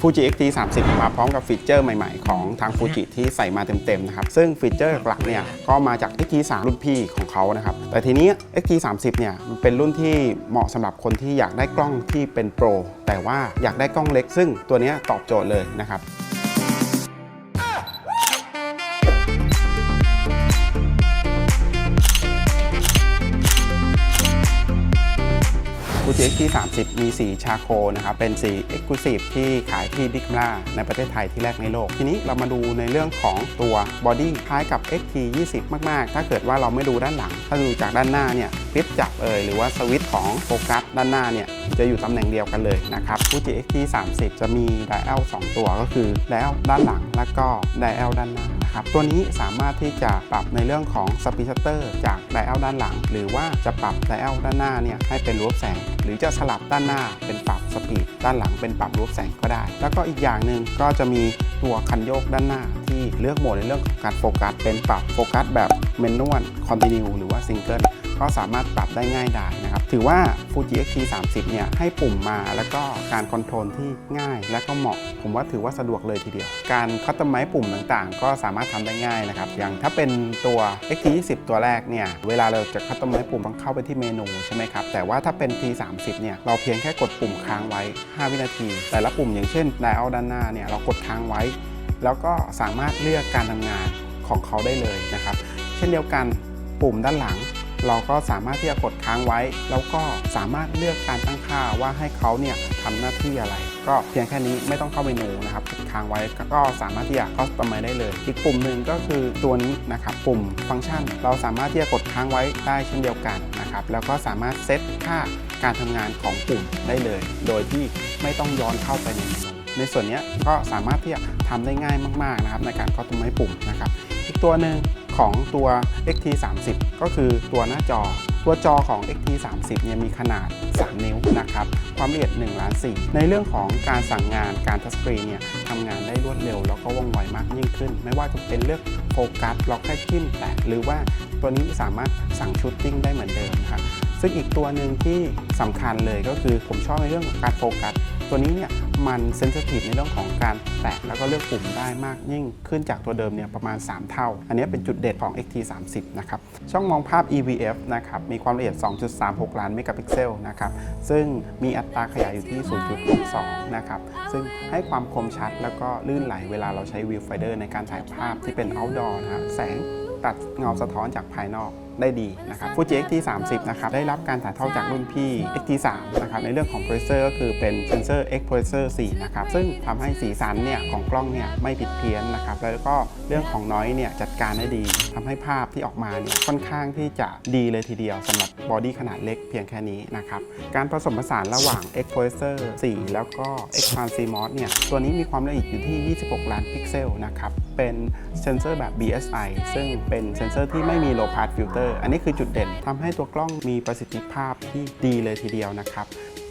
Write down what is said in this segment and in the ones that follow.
Fuji X-T 30 มาพร้อมกับฟีเจอร์ใหม่ๆ ของทาง Fuji ที่ใส่มาเต็มๆนะครับ ซึ่งฟีเจอร์หลักๆเนี่ยก็มาจาก X-T 3รุ่นพี่ของเขานะครับ แต่ทีนี้ X-T 30เนี่ยมันเป็นรุ่นที่เหมาะสำหรับคนที่อยากได้กล้องที่เป็นโปรแต่ว่าอยากได้กล้องเล็ก ซึ่งตัวเนี้ยตอบโจทย์เลยนะครับ ฟูจิ X-T 30 มีสีชาโคนะครับ เป็นสี Exclusive ที่ขายที่ Big าในประเทศไทยที่แรกในโลก ทีนี้เรามาดูในเรื่องของตัวบอดี้คล้ายกับ X-T 20 มาก ๆ ถ้าเกิดว่าเราไม่ดูด้านหลัง ถ้าดูจากด้านหน้าเนี่ยคลิปจับเอยหรือว่าสวิตช์ของโฟกัสด้านหน้าเนี่ยจะอยู่ตำแหน่งเดียวกันเลยนะครับ Fuji X-T 30 จะมี dial 2ตัวก็คือ dial ด้านหลัง และก็ dial ด้านหน้า นะครับตัวนี้สามารถที่จะปรับในเรื่องของสปีชั่สเตอร์จากไดเอลด้านหลัง หรือว่าจะปรับไดเอลด้านหน้าเนี่ยให้เป็นรูปแสง หรือจะสลับด้านหน้าเป็นปรับสปีดด้านหลังเป็นปรับรูปแสงก็ได้ แล้วก็อีกอย่างหนึ่งก็จะมีตัวคันโยกด้านหน้าที่เลือกโหมดในเรื่องของการโฟกัสเป็นปรับโฟกัสแบบเมนนวลคอนติเนียหรือว่าซิงเกิล ก็สามารถปรับได้ง่ายดายนะครับ ถือว่า Fuji X-T 30 เนี่ยให้ปุ่มมาแล้วก็การคอนโทรลที่ง่าย และก็เหมาะ ผมว่าถือว่าสะดวกเลยทีเดียว การคัตเตอร์ไมซ์ปุ่มต่างๆ ก็สามารถทำได้ง่ายนะครับ อย่างถ้าเป็นตัว X-T 20 ตัวแรกเนี่ย เวลาเราจะคัตเตอร์ไมซ์ปุ่มต้องเข้าไปที่เมนูใช่ไหมครับ แต่ว่าถ้าเป็น T 30 เนี่ย เราเพียงแค่กดปุ่มค้างไว้ 5 วินาที แต่ละปุ่มอย่างเช่น dial ด้านหน้าเนี่ย เรากดค้างไว้ แล้วก็สามารถเลือกการทำงานของเขาได้เลยนะครับ เช่นเดียวกันปุ่มด้านหลัง เราก็สามารถที่จะกดค้างไว้ แล้วก็สามารถเลือกการตั้งค่าว่าให้เขาเนี่ยทำหน้าที่อะไร ก็เพียงแค่นี้ไม่ต้องเข้าเมนูนะครับกดค้างไว้ก็สามารถที่จะคอสตอมไมได้เลย อีกปุ่มหนึ่งก็คือตัวนี้นะครับปุ่มฟังก์ชัน เราสามารถที่จะกดค้างไว้ได้เช่นเดียวกันนะครับแล้วก็สามารถเซตค่าการทำงานของปุ่มได้เลย โดยที่ไม่ต้องย้อนเข้าไปในเมนูในส่วนนี้ก็สามารถที่จะทำได้ง่ายมากๆนะครับในการคอสตอมไมปุ่มนะครับอีกตัวหนึ่ง ของตัว XT 30 ก็คือตัวหน้าจอ ตัวจอของ XT 30 เนี่ยมีขนาด 3 นิ้วนะครับ ความละเอียด1ล้าน4ในเรื่องของการสั่งงานการทัชสกรีนเนี่ยทำงานได้รวดเร็ว แล้วก็ว่องไวมากยิ่งขึ้น ไม่ว่าจะเป็นเลือกโฟกัสเราแค่จิ้มแตะหรือว่าตัวนี้สามารถสั่งชุดติ้งได้เหมือนเดิมครับซึ่งอีกตัวหนึ่งที่สำคัญเลยก็คือผมชอบในเรื่องของการโฟกัส ตัวนี้เนี่ย มันเซน i ิทีฟในเรื่องของการแตะแล้วก็เลือกปุ่มได้มากยิ่งขึ้นจากตัวเดิมเนี่ยประมาณ 3 เท่า อันนี้เป็นจุดเด่นของ XT 30 นะครับ ช่องมองภาพ EVF นะครับ มีความละเอียด 2.36 ล้านเมกะพิกเซลนะครับ ซึ่งมีอัตราขยายอยู่ที่ 0.62 นะครับ ซึ่งให้ความคมชัดแล้วก็ลื่นไหลเวลาเราใช้วิวไฟเดอร์ในการถ่ายภาพที่เป็น outdoor นะครับแสงตัดเงาสะท้อนจากภายนอกได้ดีนะครับ Fuji X-T 30นะครับได้รับการถ่ายทอดจากรุ่นพี่ X-T 3นะครับในเรื่องของโปรเซสเซอร์ก็คือเป็นเซนเซอร์ X Processor 4นะครับซึ่งทำให้สีสันเนี่ยของกล้องเนี่ยไม่ผิดเพี้ยนนะครับแล้วก็เรื่องของน้อยเนี่ยจัดการได้ดีทำให้ภาพที่ออกมาเนี่ยค่อนข้างที่จะดีเลยทีเดียวสำหรับบอดี้ขนาดเล็กเพียงแค่นี้นะครับการผสมผสานระหว่าง X Processor 4 แล้วก็ X Pan CMOS เนี่ยตัวนี้มีความละเอียดอยู่ที่ 26 ล้านพิกเซลนะครับเป็นเซนเซอร์แบบ BSI ซึ่งเป็นเซนเซอร์ที่ไม่มี low pass filter อันนี้คือจุดเด่นทำให้ตัวกล้องมีประสิทธิภาพที่ดีเลยทีเดียวนะครับ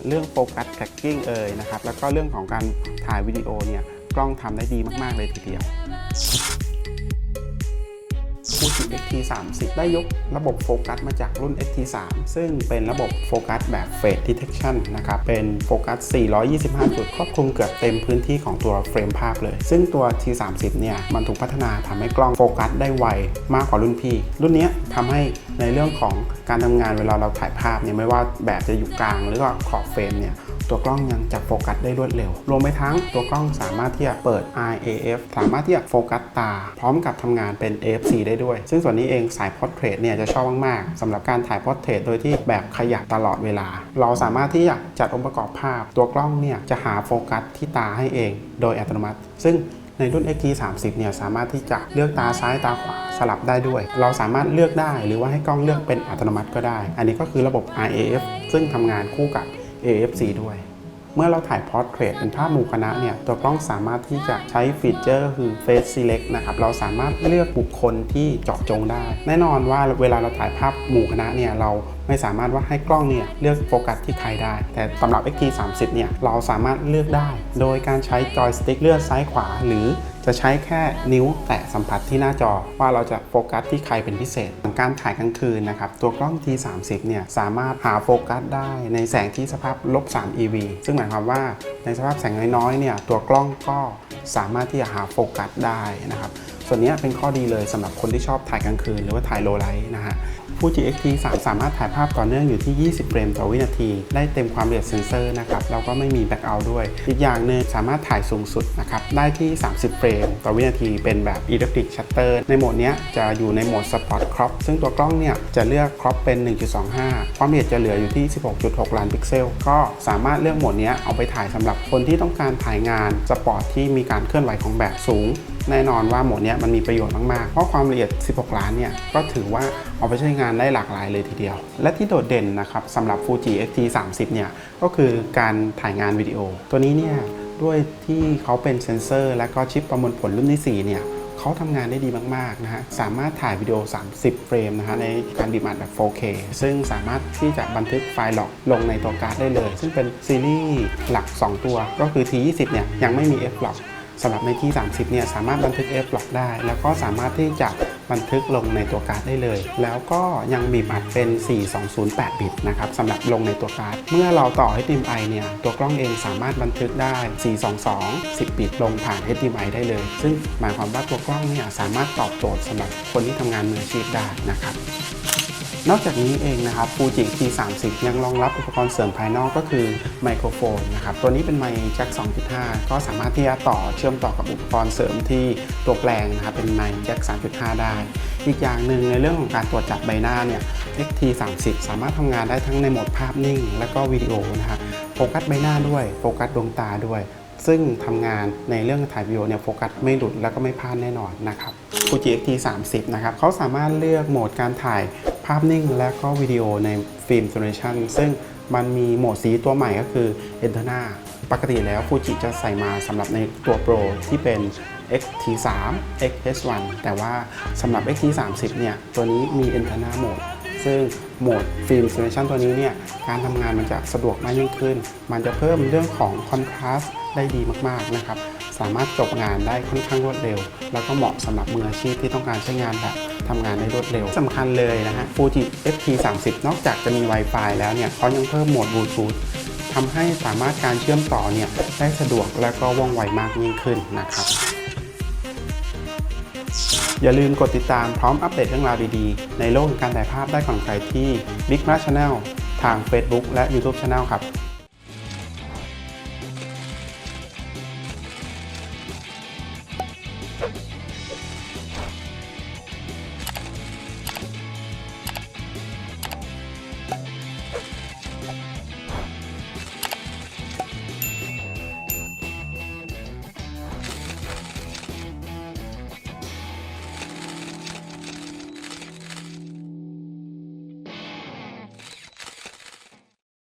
เรื่องโฟกัสแท็กกิ้งเอ่ยนะครับ แล้วก็เรื่องของการถ่ายวิดีโอเนี่ย กล้องทำได้ดีมาก ๆ เลยทีเดียว Fuji X-T 30 ได้ยกระบบโฟกัสมาจากรุ่น X-T 3 ซึ่งเป็นระบบโฟกัสแบบ Phase Detection นะครับ เป็นโฟกัส 425 จุด ครอบคลุมเกือบเต็มพื้นที่ของตัวเฟรมภาพเลย ซึ่งตัว T 30 เนี่ย มันถูกพัฒนาทำให้กล้องโฟกัสได้ไวมากกว่ารุ่นพี่ รุ่นนี้ทำให้ในเรื่องของการทำงานเวลาเราถ่ายภาพเนี่ยไม่ว่าแบบจะอยู่กลางหรือว่าขอบเฟรมเนี่ย ตัวกล้องยังจับโฟกัสได้รวดเร็ว รวมไปทั้งตัวกล้องสามารถที่จะเปิด IAF สามารถที่จะโฟกัสตา พร้อมกับทำงานเป็น AFC ได้ด้วย ซึ่งส่วนนี้เองสายพอร์เทรตเนี่ยจะชอบมากๆสำหรับการถ่ายพอร์เทรตโดยที่แบบขยับตลอดเวลา เราสามารถที่จะจัดองค์ประกอบภาพ ตัวกล้องเนี่ยจะหาโฟกัสที่ตาให้เอง โดยอัตโนมัติ ซึ่งในรุ่น XT 30 เนี่ยสามารถที่จะเลือกตาซ้ายตาขวาสลับได้ด้วย เราสามารถเลือกได้หรือว่าให้กล้องเลือกเป็นอัตโนมัติก็ได้ อันนี้ก็คือระบบ IAF ซึ่งทำงานคู่กับ AFC ด้วย เมื่อเราถ่ายพอร์เทรตเป็นภาพหมู่คณะเนี่ย ตัวกล้องสามารถที่จะใช้ฟีเจอร์คือ Face Select นะครับ เราสามารถเลือกบุคคลที่เจาะจงได้ แน่นอนว่าเวลาเราถ่ายภาพหมู่คณะเนี่ยเราไม่สามารถว่าให้กล้องเนี่ยเลือกโฟกัสที่ใครได้ แต่สำหรับ XT 30 เนี่ยเราสามารถเลือกได้ โดยการใช้จอยสติ๊กเลือกซ้ายขวาหรือ จะใช้แค่นิ้วแตะสัมผัสที่หน้าจอว่าเราจะโฟกัสที่ใครเป็นพิเศษการถ่ายกลางคืนนะครับ ตัวกล้อง T30 เนี่ยสามารถหาโฟกัสได้ในแสงที่สภาพลบ3 EV ซึ่งหมายความว่าในสภาพแสงน้อยๆเนี่ยตัวกล้องก็สามารถที่จะหาโฟกัสได้นะครับ ส่วนนี้เป็นข้อดีเลยสำหรับคนที่ชอบถ่ายกลางคืน หรือว่าถ่ายโลไลท์นะฮะ Fuji X-T3 สามารถถ่ายภาพต่อเนื่องอยู่ที่ 20 เฟรมต่อวินาที ได้เต็มความละเอียดเซนเซอร์นะครับ แล้วก็ไม่มีแบ็กเอาด้วย อีกอย่างหนึ่งสามารถถ่ายสูงสุดนะครับ ได้ที่ 30 เฟรมต่อวินาที เป็นแบบ Electric Shutter ในโหมดนี้จะอยู่ในโหมด Sport Crop ซึ่งตัวกล้องเนี่ย จะเลือก Crop เป็น 1.25 ความละเอียดจะเหลืออยู่ที่ 16.6 ล้านพิกเซล ก็สามารถเลือกโหมดนี้เอาไปถ่ายสำหรับคนที่ต้องการถ่ายงานสปอร์ตที่มีการเคลื่อนไหวของแบบสูงแน่นอนว่าโหมดเนี้ยมันมีประโยชน์มาก ๆ เพราะความละเอียด 16 ล้านเนี่ยก็ถือว่าเอาไปใช้งานได้หลากหลายเลยทีเดียว และที่โดดเด่นนะครับสำหรับ Fuji X-T30 เนี่ยก็คือการถ่ายงานวิดีโอ ตัวนี้เนี่ยด้วยที่เขาเป็นเซนเซอร์ และก็ชิปประมวลผลรุ่นที่4เนี่ยเขาทำงานได้ดีมาก ๆ นะฮะ สามารถถ่ายวิดีโอ 30 เฟรมนะฮะในการบีบอัดแบบ 4K ซึ่งสามารถที่จะบันทึกไฟล์หลอกลงในตัวการ์ดได้เลย ซึ่งเป็นซีรีส์หลัก 2 ตัว ก็คือ T20 เนี่ยยังไม่มี F หลอก สำหรับในที่ 30 เนี่ยสามารถบันทึก F หลอกได้ แล้วก็สามารถที่จะบันทึกลงในตัวการ์ดได้เลย แล้วก็ยังบีบอัดเป็น 4208 บิตนะครับสำหรับลงในตัวการ์ด เมื่อเราต่อ HDMI เนี่ย ตัวกล้องเองสามารถบันทึกได้ 422 10 บิตลงผ่าน HDMI ได้เลย ซึ่งหมายความว่าตัวกล้องเนี่ยสามารถตอบโจทย์สำหรับคนที่ทำงานมืออาชีพได้นะครับ นอกจากนี้เองนะครับ Fuji T30 ยังรองรับอุปกรณ์เสริมภายนอกก็คือไมโครโฟนนะครับ ตัวนี้เป็นไมค์แจ็ค 2.5 ก็สามารถที่จะต่อเชื่อมต่อกับอุปกรณ์เสริมที่ตัวแปลงนะครับ เป็นไมค์แจ็ค 3.5 ได้ อีกอย่างหนึ่งในเรื่องของการตรวจจับใบหน้าเนี่ย XT30 สามารถทำงานได้ทั้งในโหมดภาพนิ่ง และก็วิดีโอนะครับโฟกัสใบหน้าด้วยโฟกัสดวงตาด้วย ซึ่งทำงานในเรื่องถ่ายวิดีโอเนี่ยโฟกัสไม่หลุดแล้วก็ไม่พลาดแน่นอนนะครับ Fuji X-T30 นะครับเขาสามารถเลือกโหมดการถ่ายาพนิ่งและก็วิดีโอในฟิล์ม Saturation ซึ่งมันมีโหมดสีตัวใหม่ก็คือ e n t e r n a ปกติแล้ว Fuji จะใส่มาสำหรับในตัว Pro ที่เป็น XT3 XH1 แต่ว่าสำหรับ XT30 เนี่ย ตัวนี้มี e n t e r n a Mode ซึ่งโหมดฟิล์ม Saturation ตัวนี้เนี่ย การทำงานมันจะสะดวกมากยิ่งขึ้น มันจะเพิ่มเรื่องของ Contrast ได้ดีมากๆนะครับ สามารถจบงานได้ค่อนข้างรวดเร็ว แล้วก็เหมาะสำหรับมืออาชีพที่ต้องการใช้งานแบบ ทำงานได้รวดเร็วสำคัญเลยนะฮะ Fuji FT30 นอกจากจะมี Wi-Fi แล้วเนี่ยเขายังเพิ่มโหมดบลูทูธทำให้สามารถการเชื่อมต่อเนี่ยได้สะดวกและก็ว่องไวมากยิ่งขึ้นนะครับ อย่าลืมกดติดตามพร้อมอัปเดตเรื่องราวดีๆ ในโลกแห่งการถ่ายภาพได้ก่อนใครที่ Big m a Channel ทาง Facebook และ YouTube Channel ครับ